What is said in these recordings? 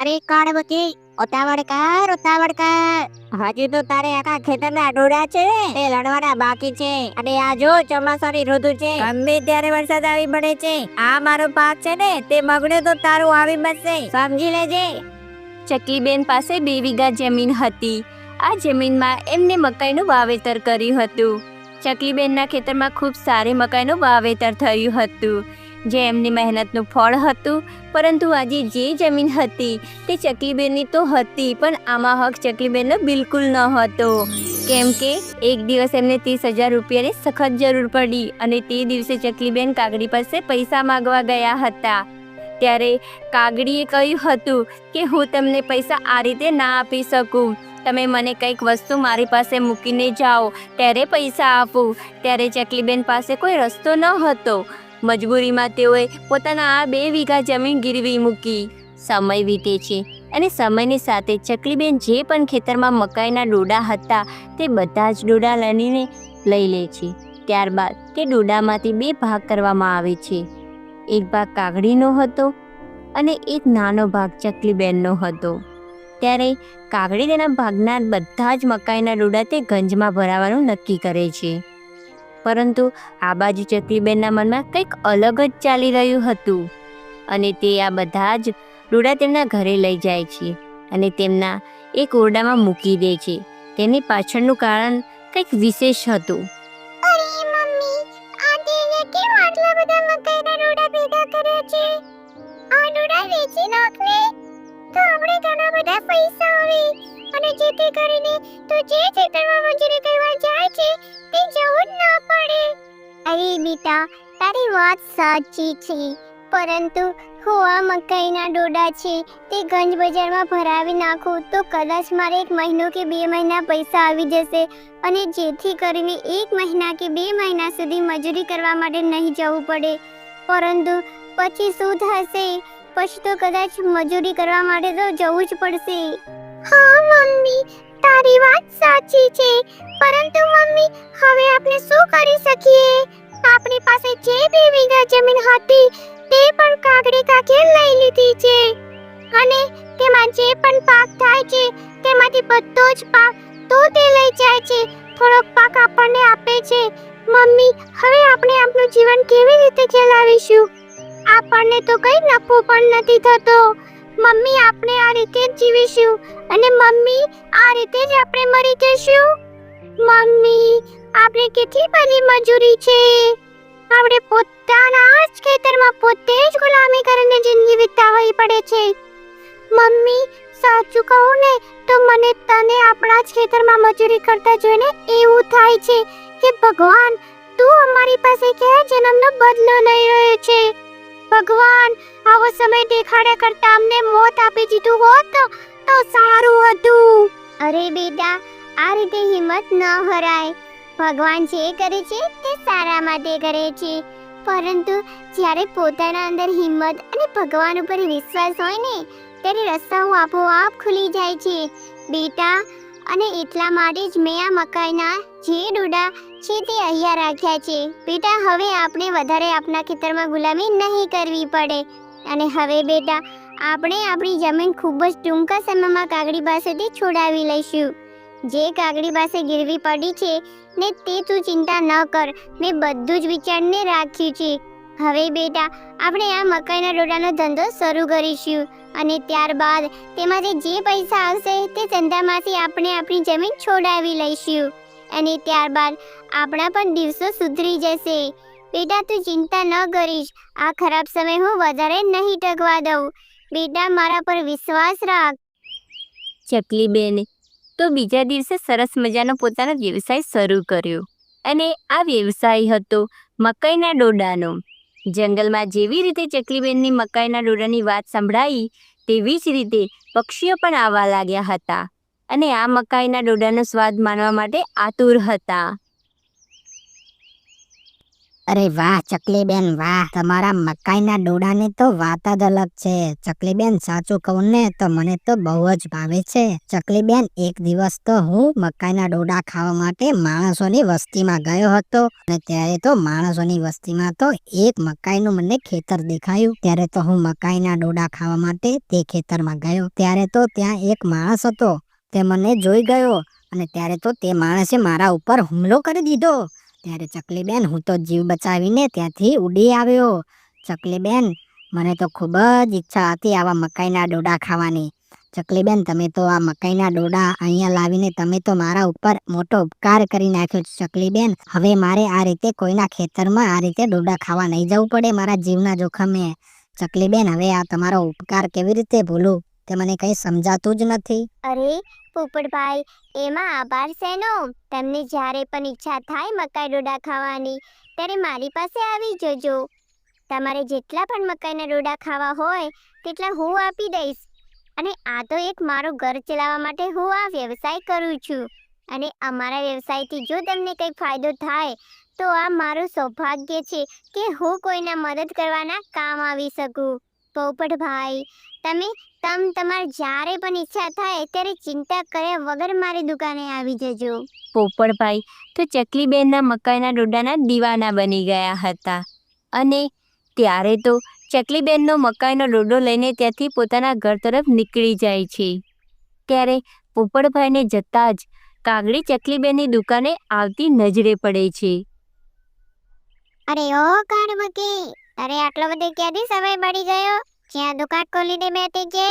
અરે ઉતાવળ કર ઉતાવળ કર હજી તો તારે આખા ખેતરના ડોડા છે, તે લડવાના બાકી છે. અને આ જો ચોમાસાની ઋતુ છે, ગમે ત્યારે વરસાદ આવી પડે છે. આ મારો પાક છે ને, તે બગડ્યો તો તારું આવી બસે સમજી લેજે. ચકલીબેન પાસે બે વીઘા જમીન હતી. આ જમીનમાં એમને મકાઈનું વાવેતર કર્યું હતું. ચકલીબેનના ખેતરમાં ખૂબ સારી મકાઈનું વાવેતર થયું હતું. જે એમની મહેનતનું ફળ હતું, પરંતુ આજે જે જમીન હતી, તે ચકલીબેનની તો હતી, પણ આમાં હક ચકલીબેનનો બિલકુલ ન હતો. કેમ કે, એક દિવસ એમને ત્રીસ હજાર રૂપિયાની સખત જરૂર પડી અને તે દિવસે ચકલીબેન કાગડી પાસે પૈસા માગવા ગયા હતા. ત્યારે કાગડીએ કહ્યું હતું કે, હું તમને પૈસા આ રીતે ના આપી શકું. તમે મને કંઈક વસ્તુ મારી પાસે મૂકીને જાઓ, ત્યારે પૈસા આપું. ત્યારે ચકલીબેન પાસે કોઈ રસ્તો ન હતો મજબૂરીમાં તેઓએ પોતાના આ બે વીઘા જમીન ગીરવી મૂકી. સમય વીતે છે અને સમયની સાથે ચકલીબેન જે પણ ખેતરમાં મકાઈના ડોડા હતા તે બધા જ ડોડા લણીને લઈ લે છે. ત્યારબાદ તે ડોડામાંથી બે ભાગ કરવામાં આવે છે. એક ભાગ કાગડીનો હતો અને એક નાનો ભાગ ચકલીબેનનો હતો. ત્યારે કાગડી તેના ભાગના બધા જ મકાઈના ડોડા તે ગંજમાં ભરાવાનું નક્કી કરે છે. પરંતુ આ બાજુ ચકલીબેનના મનમાં કંઈક અલગ જ ચાલી રહ્યું હતું. અને તે આ બધા જ ડોડા તેમના ઘરે લઈ જાય છે અને તેમના એક ઓરડામાં મૂકી દે છે. તેની પાછળનું કારણ કંઈક વિશેષ હતું. પૈસા આવે અને જેથી કરીને તો જે ખેતરમાં મજૂરી કરવા જાય છે, તે જવું ન પડે. અરે બેટા, તારી વાત સાચી છે. પરંતુ હું આ મકાઈના ડોડા છે, તે ગંજ બજારમાં ભરાવી નાખું તો કદાચ મારે એક મહિનો કે બે મહિના પૈસા આવી જશે અને જેથી કરીને એક મહિના કે બે મહિના સુધી મજૂરી કરવા માટે નહીં જવું પડે. પરંતુ પછી શું થશે? પછી તો કદાચ મજૂરી કરવા માટે તો જવું જ પડશે. હા, મમ્મી, તારી વાત સાચી છે. પરંતુ મમ્મી, હવે આપણે શું કરી શકીએ? આપણી પાસે જે બે વીઘા જમીન હતી, તે પણ કાગડી કાકે લઈ લીધી છે. અને તેમાં જે પણ પાક થાય છે, તેમાંથી બધો જ પાક તો તે લઈ જાય છે. થોડોક પાક આપણને આપે છે. મમ્મી, હવે આપણે આપણું જીવન કેવી રીતે ચલાવીશું? આપણને તો કઈ નફો પણ નથી થતો. મમ્મી આપણે આ રીતે જ જીવીશું અને મમ્મી આ રીતે જ આપણે મરી જશું મમ્મી, આપણે કેટલી બધી મજૂરી છે. આપણે પોતાના જ ખેતરમાં પોતે જ ગુલામી કરીને જિંદગી વિતાવવી પડે છે. મમ્મી, સાચું કહું ને, તો મને તને આપણા જ ખેતરમાં મજૂરી કરતા જોઈને એવું થાય છે કે ભગવાન, તું અમારી પાસે કયા જન્મનો બદલો લઈ રહ્યો છે? ભગવાન, આવો સમય દેખાડ્યા કરતા અમને મોત આપી દીધું હોત તો- સારું હતું. અરે બેટા, આ રીતે હિંમત ન હરાય. ભગવાન જે કરે છે તે સારા માટે કરે છે. પરંતુ જ્યારે પોતાના અંદર હિંમત અને ભગવાન ઉપર વિશ્વાસ હોય ને, ત્યારે રસ્તાઓ આપોઆપ ખુલી જાય છે. બેટા, અને એટલા માટે જ મેં આ મકાઈના જે ડોડા છે તે અહીંયા રાખ્યા છે. બેટા, હવે આપણે વધારે આપણા ખેતરમાં ગુલામી નહીં કરવી પડે. અને હવે બેટા, આપણે આપણી જમીન ખૂબ જ ટૂંકા સમયમાં કાગડી પાસેથી છોડાવી લઈશું. જે કાગડી પાસે ગીરવી પડી છે ને તે તું ચિંતા ન કર. મેં બધું જ વિચારને રાખ્યું છે. હવે બેટા, આપણે આ મકાઈના ડોડાનો ધંધો શરૂ કરીશું. અને ત્યારબાદ તેમાંથી જે પૈસા આવશે તે ધંધામાંથી આપણે આપણી જમીન છોડાવી લઈશું. અને ત્યારબાદ આપણા પણ દિવસો સુધરી જશે. બેટા, તું ચિંતા ન કરીશ. આ ખરાબ સમય હું વધારે નહીં ટકવા દઉં. બેટા, મારા પર વિશ્વાસ રાખ. ચકલીબેન તો બીજા દિવસે સરસ મજાનો પોતાનો વ્યવસાય શરૂ કર્યો. અને આ વ્યવસાય હતો મકાઈના ડોડાનો. જંગલમાં જેવી રીતે ચકલીબેનની મકાઈના ડોડાની વાત સંભળાઈ, તેવી જ રીતે પક્ષીઓ પણ આવવા લાગ્યા હતા. અને આ મકાઈના ડોડાનો સ્વાદ માણવા માટે આતુર હતા. અરે વાહ, ચકલીબેન, વાહ. તમારા મકાઈના ડોડાની તો વાત જ અલગ છે. ચકલીબેન, સાચું કહું ને તો મને તો બહુ જ ભાવે છે. ચકલીબેન, એક દિવસ તો હું મકાઈના ડોડા ખાવા માટે માણસોની વસ્તીમાં ગયો હતો. અને ત્યારે તો માણસોની વસ્તીમાં તો એક મકાઈનું મને ખેતર દેખાયું. ત્યારે તો હું મકાઈના ડોડા ખાવા માટે તે ખેતરમાં ગયો. ત્યારે તો ત્યાં એક માણસ હતો. તે મને જોઈ ગયો અને ત્યારે તો તે માણસે મારા ઉપર હુમલો કરી દીધો. ત્યારે ચકલીબેન, હું તો જીવ બચાવીને ત્યાંથી ઉડી આવ્યો. ચકલીબેન, મને તો ખૂબ જ ઈચ્છા હતી આવા મકાઈના ડોડા ખાવાની. ચકલીબેન, તમે તો આ મકાઈના ડોડા અહીંયા લાવીને તમે તો મારા ઉપર મોટો ઉપકાર કરી નાખ્યો છે. ચકલીબેન, હવે મારે આ રીતે કોઈના ખેતરમાં આ રીતે ડોડા ખાવા નહીં જવું પડે મારા જીવના જોખમે. ચકલીબેન, હવે આ તમારો ઉપકાર કેવી રીતે ભૂલું? તે મને કંઈ સમજાતું જ નથી. અરે, પોપટભાઈ, એમાં આભાર શેનો? તમને જ્યારે પણ ઈચ્છા થાય મકાઈ ડોડા ખાવાની, ત્યારે મારી પાસે આવી જજો. તમારે જેટલા પણ મકાઈના ડોડા ખાવા હોય, તેટલા હું આપી દઈશ. અને આ તો એક મારું ઘર ચલાવવા માટે હું આ વ્યવસાય કરું છું. અને અમારા વ્યવસાયથી જો તમને કંઈ ફાયદો થાય, તો આ મારું સૌભાગ્ય છે કે હું કોઈના મદદ કરવાના કામ આવી શકું. પોપટભાઈ તમે તમ તમારે જ્યારે પણ ઈચ્છા થાય ત્યારે ચિંતા કર્યા વગર મારી દુકાને આવી જજો. પોપડભાઈ તો ચકલીબેનના મકાઈના ડોડાના દીવાના બની ગયા હતા. અને ત્યારે તો ચકલીબેનનો મકાઈનો ડોડો લઈને ત્યાંથી પોતાના ઘર તરફ નીકળી જાય છે. ત્યારે પોપડભાઈને જતાં જ કાગડી ચકલીબેનની દુકાને આવતી નજરે પડે છે. અરે ઓ કાળમકે અરે, આટલો બધો ક્યાંથી સમય મળી ગયો? જ્યાં દુકાન ખોલીને બેઠી છે.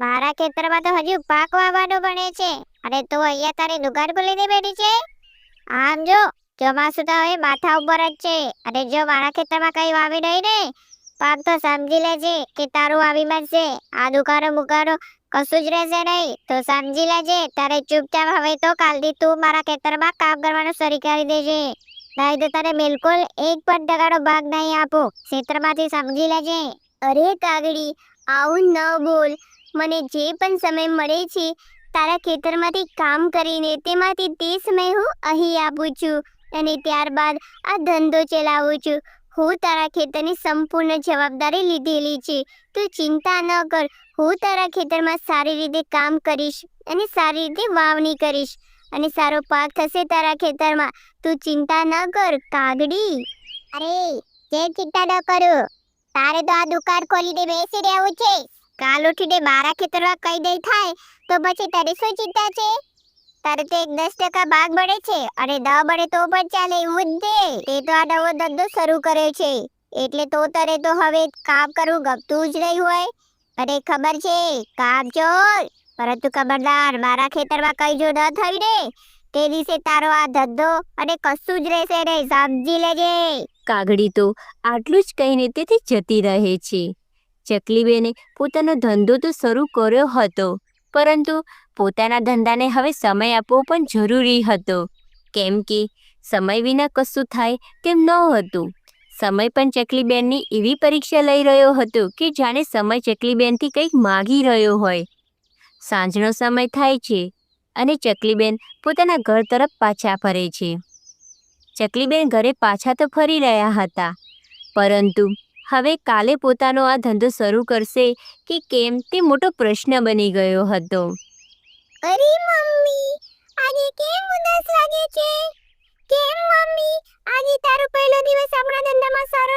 મારા ખેતરમાં તો હજુ પાક વાવવાનો બને છે. અને તું અહીંયા તારી દુકાન ખોલીને બેઠી છે? આમ જો, ચોમાસું તો હવે માથા ઉપર જ છે. અને જો મારા ખેતરમાં કઈ વાવી નહીં ને પાક તો સમજી લેજે કે તારું આવી બનશે આ દુકાનો મુકાનો કશું જ રહેશે નહીં. તો સમજી લેજે, તારે ચૂપચાપ હવે તો કાલથી તું મારા ખેતરમાં કામ કરવાનું શરૂ કરી દેજે. નહીં તો તને બિલકુલ એક પણ ટકાનો ભાગ નહીં આપો. ક્ષેત્રમાંથી સમજી લેજે. અરે કાગડી, આવું ન બોલ. મને જે પણ સમય મળે છે, તારા ખેતરમાંથી કામ કરીને તેમાંથી તે સમય હું અહીં આપું છું. અને ત્યારબાદ આ ધંધો ચલાવું છું. હું તારા ખેતરની સંપૂર્ણ જવાબદારી લીધેલી છે. તું ચિંતા ન કર. હું તારા ખેતરમાં સારી રીતે કામ કરીશ અને સારી રીતે વાવણી કરીશ. અને સારો પાક થશે તારા ખેતરમાં. તું ચિંતા ન કર, કાગડી. અરે જે ચિંતા ન કરું. તારે તો આ દુકાન ખોલીને બેસી રહેવું છે. કાલ ઉઠીને મારા ખેતરમાં કઈ નહીં થાય, તો પછી તારી શું ચિંતા છે? તારે તો એક દસ ટકા ભાગ મળે છે, અને ન મળે તો પણ ચાલે, એવું જ તે તો આ નવો ધંધો શરૂ કર્યો છે, એટલે તો તારે તો હવે કામ કરવું ગમતું જ નહીં હોય. અને ખબર છે, કામ ચોર પરંતુ ખબરદાર, મારા ખેતરમાં કઈ જો ન થયું ને, તે દિવસે તારો આ ધંધો અને કશું જ રહેશે નહીં, સમજી લેજે. કાગડી તો આટલું જ કહીને તેથી જતી રહે છે. ચકલીબેને પોતાનો ધંધો તો શરૂ કર્યો હતો, પરંતુ પોતાના ધંધાને હવે સમય આપવો પણ જરૂરી હતો. કેમ કે સમય વિના કશું થાય તેમ ન હતું. સમય પણ ચકલીબેનની એવી પરીક્ષા લઈ રહ્યો હતો કે જાણે સમય ચકલીબેનથી કંઈક માગી રહ્યો હોય. સાંજનો સમય થાય છે અને ચકલીબેન પોતાના ઘર તરફ પાછા ફરે છે. ચકલીબેન ઘરે પાછા તો ફરી રહ્યા હતા, પરંતુ હવે કાલે પોતાનો આ ધંધો શરૂ કરશે કે કેમ તે મોટો પ્રશ્ન બની ગયો હતો. અરે મમ્મી, આજે કેમ ઉદાસ લાગે છે? કેમ મમ્મી, આજે તારો પહેલો દિવસ આપણા ધંધામાં સારો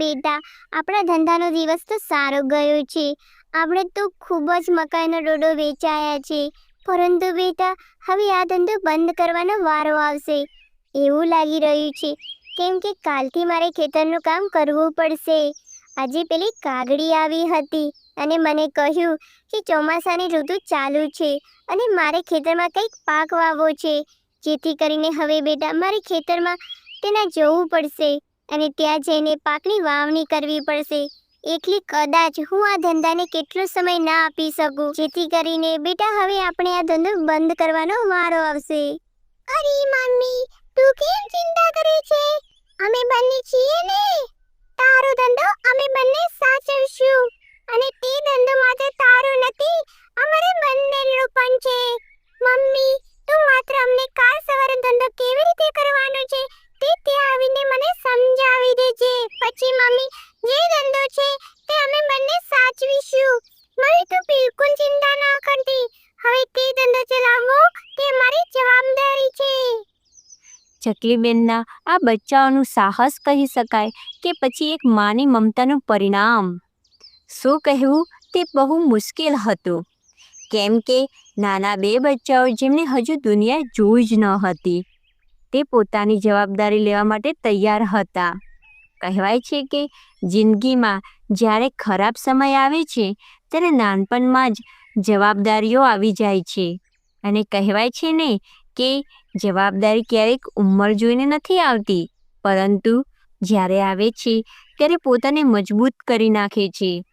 બેટા. આપણા ધંધાનો દિવસ તો સારો ગયો છે. આપણે તો ખૂબ જ મકાઈનો ડોડો વેચાયા છે. પરંતુ બેટા, હવે આ ધંધો બંધ કરવાનો વારો આવશે. એવું લાગી રહ્યું છે. કેમ કે કાલથી મારે ખેતરનું કામ કરવું પડશે. આજે પેલી કાગડી આવી હતી અને મને કહ્યું કે ચોમાસાની ઋતુ ચાલુ છે અને મારે ખેતરમાં કંઈક પાક વાવવો છે. જેથી કરીને હવે બેટા, મારે ખેતરમાં તેના જવું પડશે. અને ત્યાં જઈને પાકની વાવણી કરવી પડશે. એટલી કદાચ હું આ ધંધાને કેટલો સમય ના આપી શકું. જેથી કરીને, બેટા, હવે આપણે આ ધંધો બંધ કરવાનો મારો આવશે. અરે, મમ્મી, તું કેમ ચિંતા કરે છે? અમે બંને છીએ ને. તારો ધંધો અમે બંને સાચવીશું. અને તે ધંધો માત્ર તારો નથી, અમારે બંનેનો પણ છે. મમ્મી, તું માત્ર અમને કાલ સવારનો ધંધો કેવી રીતે કરવાનો છે? તે તે આવીને મને સમજાવી દેજે. પછી મમ્મી, જે ધંધો છે તે અમે બંને સાચવીશું. મમ્મી તું બિલકુલ ચિંતા ન કરતી. હવે તે ધંધો ચલાવવો તે મારી જવાબદારી છે. ચકલીબેનના આ બચ્ચાઓનું સાહસ કહી શકાય કે પછી એક માની મમતાનું પરિણામ. શું કહેવું? તે બહુ મુશ્કેલ હતું. કેમ કે નાના બે બચ્ચાઓ જેમને હજુ દુનિયા જોઈ જ ન હતી. તે પોતાની જવાબદારી લેવા માટે તૈયાર હતા. કહેવાય છે કે જિંદગીમાં જ્યારે ખરાબ સમય આવે છે, ત્યારે નાનપણમાં જ જવાબદારીઓ આવી જાય છે. અને કહેવાય છે ને કે જવાબદારી ક્યારેક ઉંમર જોઈને નથી આવતી, પરંતુ જ્યારે આવે છે, ત્યારે પોતાને મજબૂત કરી નાખે છે.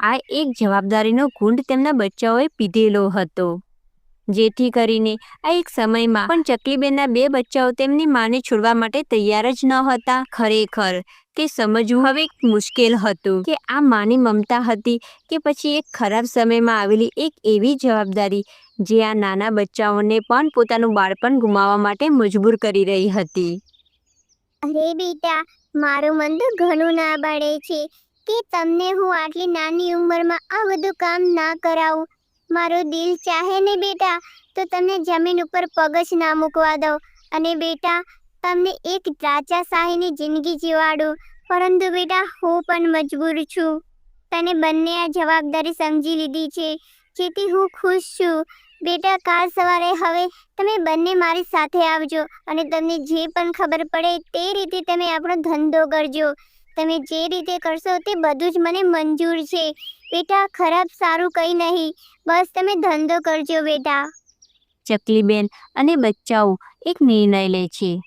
આ એક જવાબદારીનો ગુંડ તેમના બચ્ચાઓએ પીધેલો હતો. જેથી કરીને આ એક સમયમાં પણ ચકલીબેનના બે બચ્ચાઓ તેમની માને છોડવા માટે તૈયાર જ ન હતા. ખરેખર તે સમજવું હવે મુશ્કેલ હતું કે આ માની મમતા હતી કે પછી એક ખરાબ સમયમાં આવેલી એક એવી જવાબદારી જે આ નાના બચ્ચાઓને પણ પોતાનું બાળપણ ગુમાવવા માટે મજબૂર કરી રહી હતી. અરે બેટા, મારું મન તો ઘણું ના બળે છે કે તમને હું આટલી નાની ઉંમરમાં આ બધું કામ ના કરાવું. મારું દિલ ચાહે ને બેટા, તો તમને જમીન ઉપર પગ જ ના મૂકવા દઉં. અને બેટા, તમને એક રાજાશાહીની જિંદગી જીવાડું. પરંતુ બેટા, હું પણ મજબૂર છું. તને બંને આ જવાબદારી સમજી લીધી છે, જેથી હું ખુશ છું. બેટા, કાલ સવારે હવે તમે બંને મારી સાથે આવજો અને તમને જે પણ ખબર પડે તે રીતે તમે આપણો ધંધો કરજો. તમે જે રીતે કરશો તે બધું જ મને મંજૂર છે. બેટા, ખરાબ સારું કંઈ નહીં. બસ તમે ધંધો કરજો બેટા. ચકલીબેન અને બચ્ચાઓ એક નિર્ણય લે છે.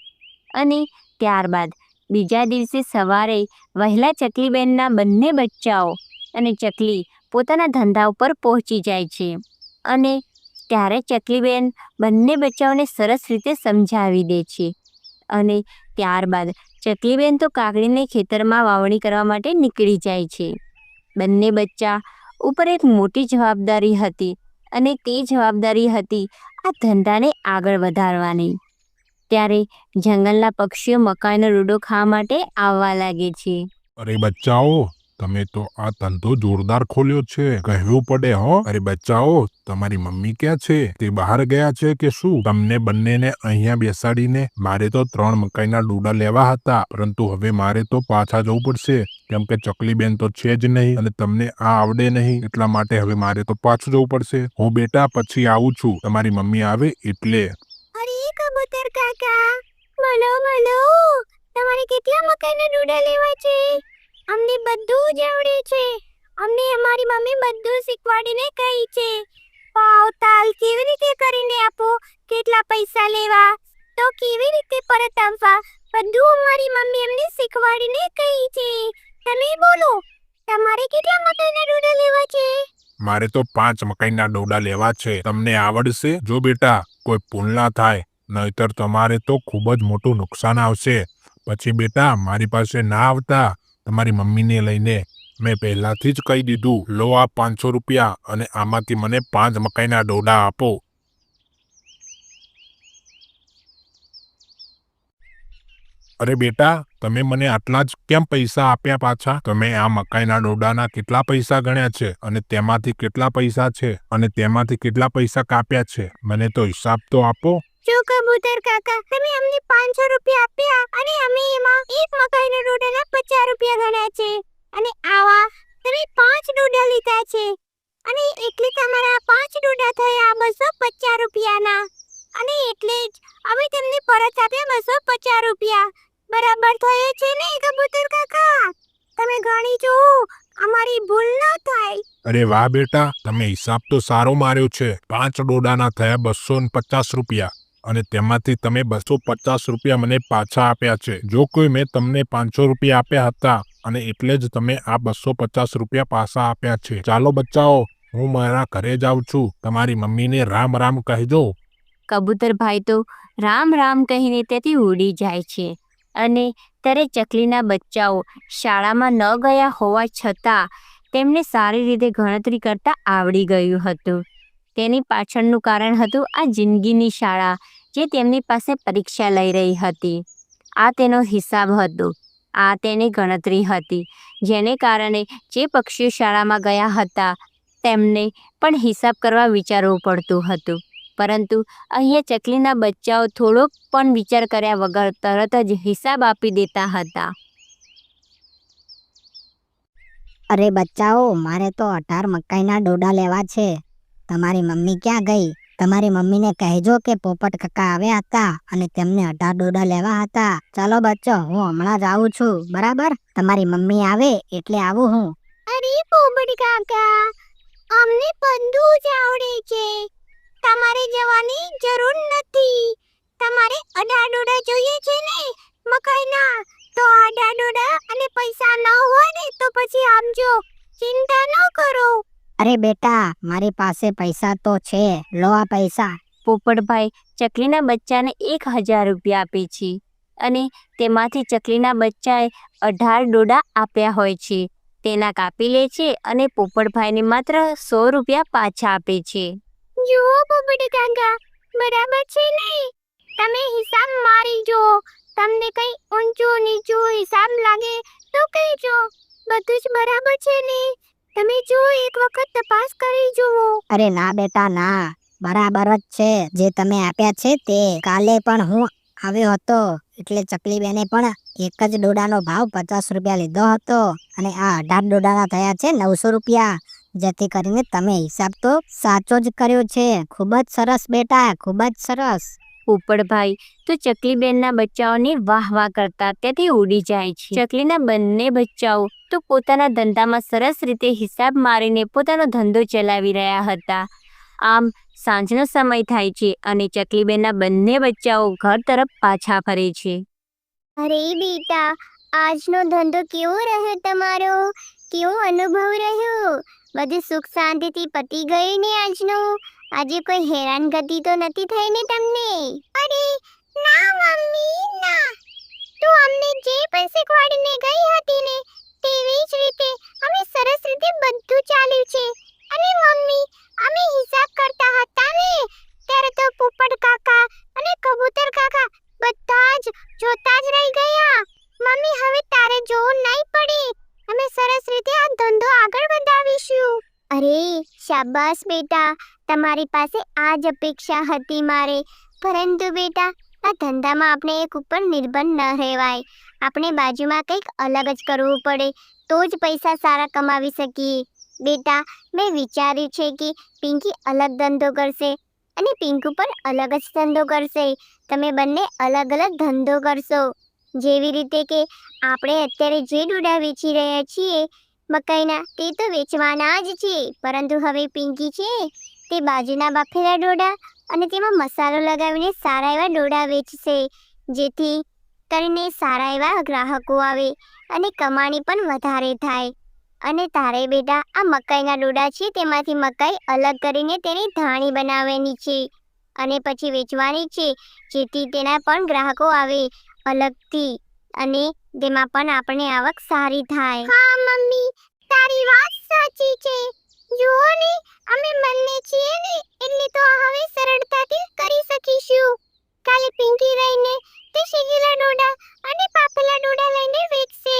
અને ત્યારબાદ બીજા દિવસે સવારે વહેલા ચકલીબેનના બંને બચ્ચાઓ અને ચકલી પોતાના ધંધા ઉપર પહોંચી જાય છે. અને ત્યારે ચકલીબેન બંને બચ્ચાઓને સરસ રીતે સમજાવી દે છે. અને ત્યારબાદ ચકલીબેન તો કાકડીને ખેતરમાં વાવણી કરવા માટે નીકળી જાય છે. બંને બચ્ચા ઉપર એક મોટી જવાબદારી હતી અને તે જવાબદારી હતી આ ધંધાને આગળ વધારવાની. ત્યારે જંગલના પક્ષીઓ મકાઈનો રૂડો ખાવા માટે આવવા લાગે છે. અરે બચ્ચાઓ તમે તો આ ધંધો જોરદાર ખોલ્યો છે. કહેવું પડે, હો. અરે બચ્ચાઓ, તમારી મમ્મી ક્યાં છે? તે બહાર ગયા છે કે શું? તમને બંનેને અહીંયા બેસાડીને મારે તો ત્રણ મકાઈના ડૂડા લેવા હતા. પરંતુ હવે મારે તો પાછા જવું પડશે. કેમ કે ચકલીબેન તો છે જ નહીં અને તમને આ આવડે નહીં. એટલા માટે હવે મારે તો પાછું જવું પડશે. હું બેટા પછી આવું છું. તમારી મમ્મી આવે એટલે. અરે, કબૂતર કાકા. બોલો બોલો તમારે કેટલા મકાઈના ડૂડા લેવા છે? અમને બધું જ આવડે છે. અમને અમારી મમ્મી બધું શીખવાડીને કહી છે. પાવ તાલ કેવી રીતે કરીને આપો? કેટલા પૈસા લેવા? તો કેવી રીતે પરત આપવા બધું અમારી મમ્મી અમને શીખવાડીને કહી છે. તમે બોલો, તમારે કેટલા મકાઈના ડોડા લેવા છે? મારે તો પાંચ મકાઈના ડોડા લેવા છે. તમને આવડશે? જો બેટા, કોઈ ભૂલ થાય. નહીતર તમારે તો ખૂબ જ મોટું નુકસાન આવશે. પછી બેટા, મારી પાસે ના આવતા. તમારી મમ્મીને લઈને મેં પહેલાથી જ કહી દીધું, લો આ પાંચસો રૂપિયા અને આમાંથી મને પાંચ મકાઈના ડોડા આપો. અરે બેટા, તમે મને આટલા જ કેમ પૈસા આપ્યા પાછા? તમે આ મકાઈના ડોડાના કેટલા પૈસા ગણ્યા છે અને તેમાંથી કેટલા પૈસા છે અને તેમાંથી કેટલા પૈસા કાપ્યા છે? મને તો હિસાબ તો આપો. જો કબૂતર કાકા, તમે અમને પાંચસો રૂપિયા આપ્યા અને અમે એમાં એક મકાઈના ડોડાના પચાસ રૂપિયા ગણ્યા છે. અને આવા તમે પાંચ ડોડા લીધા છે. અને એટલે તમારા પાંચ ડોડા થયા બસો પચાસ રૂપિયાના. અને એટલે જ અમે તમને પરત આપ્યા બસો પચાસ રૂપિયા. બરાબર થયે છે ને કબૂતર કાકા? તમે ગણી જો અમારી ભૂલ ન થાય. અરે વાહ બેટા, તમે હિસાબ તો સારો માર્યો છે. પાંચ ડોડાના થયા બસો પચાસ રૂપિયા. અને તેમાંથી તમે બસો પચાસ રૂપિયા મને પાછા આપ્યા છે. જો કોઈ મેં તમને પાંચસો રૂપિયા આપ્યા હતા અને એટલે જ તમે આ બસો પચાસ રૂપિયા પાછા આપ્યા છે. ચાલો બચ્ચાઓ, હું મારા ઘરે જાઉં છું. તમારી મમ્મીને રામ રામ કહેજો કબૂતરભાઈ તો રામ રામ કહીને તેથી ઉડી જાય છે અને ત્યારે ચકલીના બચ્ચાઓ શાળામાં ન ગયા હોવા છતાં તેમને સારી રીતે ગણતરી કરતા આવડી ગયું હતું. તેની પાછળનું કારણ હતું આ જિંદગીની શાળા જે તેમની પાસે પરીક્ષા લઈ રહી હતી. આ તેનો હિસાબ હતો. આ તેની ગણતરી હતી. જેને કારણે જે પક્ષીઓ શાળામાં ગયા હતા, તેમને પણ હિસાબ કરવા વિચારવું પડતું હતું. પરંતુ અહીંયા ચકલીના બચ્ચાઓ થોડોક પણ વિચાર કર્યા વગર તરત જ હિસાબ આપી દેતા હતા. અરે બચ્ચાઓ, મારે તો અઢાર મકાઈના ડોડા લેવા છે. તમારી મમ્મી ક્યાં ગઈ? તમારી મમ્મીને કહેજો કે પોપટ કાકા આવ્યા હતા અને તેમને અઢાર ડોડા લેવા હતા. ચાલો બચ્ચો, હું હમણાં જ આવું છું, બરાબર? તમારી મમ્મી આવે એટલે આવું હું. અરે, પોપટ કાકા, અમને બધું જ આવડે છે. તમારે જવાની જરૂર નથી. તમારે અઢાર ડોડા જોઈએ છે ને મકાઈના તો અઢાર ડોડા અને પૈસા ન હોય ને તો પછી આપજો ચિંતા ન કરો અરે બેટા મારી પાસે પૈસા તો છે. લો આ પૈસા. પોપટભાઈ ચકલીના બચ્ચાને એક હજાર રૂપિયા આપે છે અને તેમાંથી ચકલીના બચ્ચાએ અઢાર ડોડા આપ્યા હોય છે. તેના કાપી લે છે અને પોપટભાઈને માત્ર સો રૂપિયા પાછા આપે છે. જુઓ પોપટ કાકા બરાબર છે ને? તમે હિસાબ મારી જો. તમને કઈ ઊંચું નીચું હિસાબ લાગે તો કહેજો. બધું જ બરાબર છે ને? તમે જો એક વખત તપાસ કરી જુઓ. અરે ના બેટા, ના. બરાબર જ છે. જે તમે આપ્યા છે તે. કાલે પણ હું આવ્યો હતો. એટલે ચકલી બેને પણ એક જ ડોડાનો ભાવ પચાસ રૂપિયા લીધો હતો. અને આ અઢાર ડોડાના થયા છે નવસો રૂપિયા. જેથી કરીને તમે હિસાબ તો સાચો જ કર્યો છે. ખૂબ જ સરસ બેટા, ખૂબ જ સરસ. પોપટભાઈ તો ચકલીબેનના બચ્ચાઓની વાહ વાહ કરતા ત્યાંથી ઉડી જાય છે. ચકલીના બંને બચ્ચાઓ તો પોતાના ધંધામાં સરસ રીતે હિસાબ મારીને પોતાનો ધંધો ચલાવી રહ્યા હતા. આમ સાંજનો સમય થાય છે અને ચકલીબેનના બંને બચ્ચાઓ ઘર તરફ પાછા ફરે છે. અરે બેટા, આજનો ધંધો કેવો રહ્યો તમારો? કેવો અનુભવ રહ્યો? બધી સુખ શાંતિથી પતી ગઈ ને આજનું? આજે કોઈ હેરાનગતિ તો નથી થઈ ને તમને? અરે, ના મમ્મી, ના. તું અમને જે પણ શીખવાડીને ગઈ હતી ને, તેવી જ રીતે અમે સરસ રીતે બધું ચાલ્યું છે. અને મમ્મી, અમે હિસાબ કરતા હતા ને, ત્યારે તો પોપટ કાકા અને કબૂતર કાકા બધા જ જોતા જ રહી ગયા. મમ્મી, હવે તારે જોવું નહીં પડે. અમે સરસ રીતે આ ધંધો આગળ વધાવીશું. અરે, શાબાશ બેટા. તમારી પાસે આ જ અપેક્ષા હતી મારે. પરંતુ બેટા, આ ધંધામાં આપણે એક ઉપર નિર્ભર ન રહેવાય. આપણે બાજુમાં કંઈક અલગ જ કરવું પડે, તો જ પૈસા સારા કમાવી શકીએ. બેટા, મેં વિચાર્યું છે કે પિંકી અલગ ધંધો કરશે અને પિંકુ પણ અલગ જ ધંધો કરશે. તમે બંને અલગ અલગ ધંધો કરશો. જેવી રીતે કે આપણે અત્યારે જે ડૂડા વેચી રહ્યા છીએ, મકાઈના, તે તો વેચવાના જ છે. પરંતુ હવે પિંકી છે તે બાજુના બાફેલા ડોડા અને તેમાં મસાલો લગાવીને સારા એવા ડોડા વેચશે. જેથી કરીને સારા એવા ગ્રાહકો આવે અને કમાણી પણ વધારે થાય. અને તારે બેટા, આ મકાઈના ડોડા છે, તેમાંથી મકાઈ અલગ કરીને તેની ધાણી બનાવવાની છે અને પછી વેચવાની છે, જેથી તેના પણ ગ્રાહકો આવે અલગથી અને તેમાં પણ આપણે આવક સારી થાય. હા, મમ્મી, તારી વાત સાચી છે. જુઓ ને, અમે બંને છીએ ને એટલે તો હવે સરળતાથી કરી શકીશું. કાલે પિંકી રહીને તે શેકેલા ડોડા અને પાપેલા ડોડા લઈને વેચશે.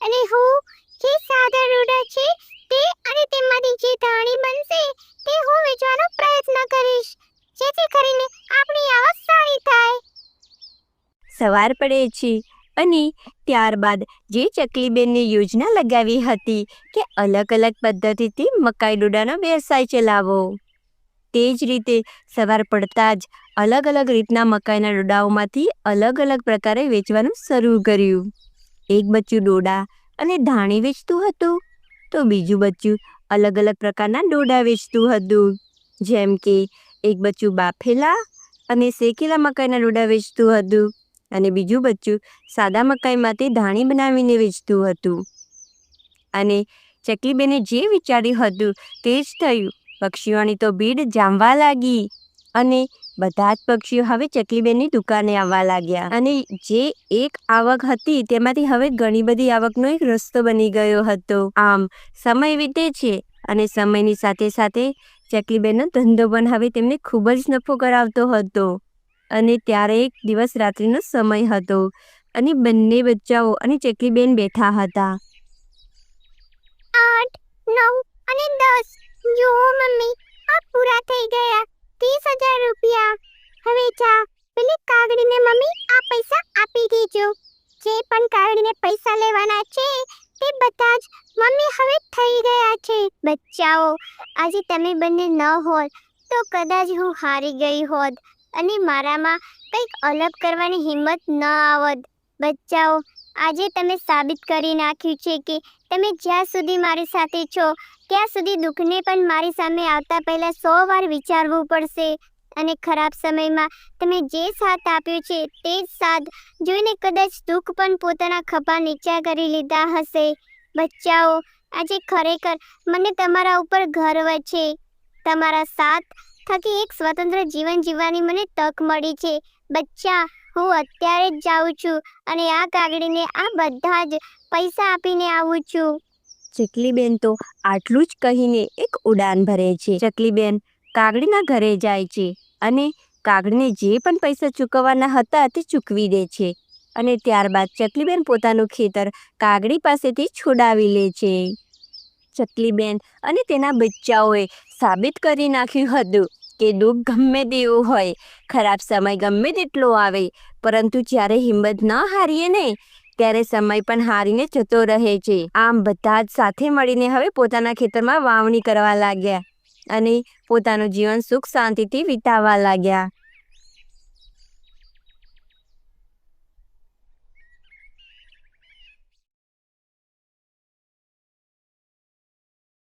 અને હું જે સાદા ડોડા છે તે અને તેમાંથી જે ધાણી બનશે તે હું વેચવાનો પ્રયત્ન કરીશ, જેથી કરીને આપણી આવક સારી થાય. સવાર પડે છે. અને ત્યારબાદ જે ચકલીબેનને યોજના લગાવી હતી કે અલગ અલગ પદ્ધતિથી મકાઈ ડોડાનો વ્યવસાય ચલાવો. તે જ રીતે સવાર પડતા જ અલગ અલગ રીતના મકાઈના ડોડાઓમાંથી અલગ અલગ પ્રકારે વેચવાનું શરૂ કર્યું. એક બચ્ચું ડોડા અને ધાણી વેચતું હતું, તો બીજું બચ્ચું અલગ અલગ પ્રકારના ડોડા વેચતું હતું. જેમ કે એક બચ્ચું બાફેલા અને શેકેલા મકાઈના ડોડા વેચતું હતું. અને બીજું બચ્ચું સાદા મકાઈમાંથી ધાણી બનાવીને વેચતું હતું. અને ચકલીબેને જે વિચાર્યું હતું તે જ થયું. પક્ષીઓની તો ભીડ જામવા લાગી અને બધા જ પક્ષીઓ હવે ચકલીબેનની દુકાને આવવા લાગ્યા. અને જે એક આવક હતી તેમાંથી હવે ઘણી બધી આવકનો એક રસ્તો બની ગયો હતો. આમ સમય વીતે છે અને સમયની સાથે સાથે ચકલીબેનનો ધંધો પણ હવે તેમને ખૂબ જ નફો કરાવતો હતો. અને ત્યારે એક દિવસ રાત્રિનો સમય હતો અને બંને બચ્ચાઓ અને ચકલીબેન બેઠા હતા. આઠ, નવ અને દસ. જો મમ્મી, આ પૂરા થઈ ગયા. ત્રીસ હજાર રૂપિયા. હવે જા, પેલી કાગડીને મમ્મી આ પૈસા આપી દેજો. જે પણ કાગડીને પૈસા લેવાના છે, તે બધા જ મમ્મી હવે થઈ ગયા છે. બચ્ચાઓ, આજે તમે બંને ન હોત તો કદાચ હું હારી ગઈ હોત. અને મારામાં કંઈક અલગ કરવાની હિંમત ન આવત. બચ્ચાઓ, આજે તમે સાબિત કરી નાખ્યું છે કે તમે જ્યાં સુધી મારી સાથે છો, ત્યાં સુધી દુઃખને પણ મારી સામે આવતા પહેલાં સો વાર વિચારવું પડશે. અને ખરાબ સમયમાં તમે જે સાથ આપ્યો છે તે જ સાથ જોઈને કદાચ દુઃખ પણ પોતાના ખભા નીચા કરી લીધા હશે. બચ્ચાઓ, આજે ખરેખર મને તમારા ઉપર ગર્વ છે. તમારા સાથ થકી એક સ્વતંત્ર જીવન જીવવાની મને તક મળી છે. બચ્ચા, હું અત્યારે જ જાઉં છું અને આ કાગડીને આ બધા જ પૈસા આપીને આવું છું. ચકલીબેન તો આટલું જ કહીને એક ઉડાન ભરે છે. ચકલીબેન કાગડીના ઘરે જાય છે અને કાગડીને જે પણ પૈસા ચૂકવવાના હતા તે ચૂકવી દે છે અને ત્યારબાદ ચકલીબેન પોતાનું ખેતર કાગડી પાસેથી છોડાવી લે છે. ચકલીબેન અને તેના બચ્ચાઓએ સાબિત કરી નાખ્યું હતું કે દુઃખ ગમે તેવું હોય. ખરાબ સમય ગમે તેટલો આવે, પરંતુ જ્યારે હિંમત ન હારીએ ને, ત્યારે સમય પણ હારીને જતો રહે છે. આમ બધા જ સાથે મળીને હવે પોતાના ખેતરમાં વાવણી કરવા લાગ્યા અને પોતાનું જીવન સુખ શાંતિથી વિતાવવા લાગ્યા.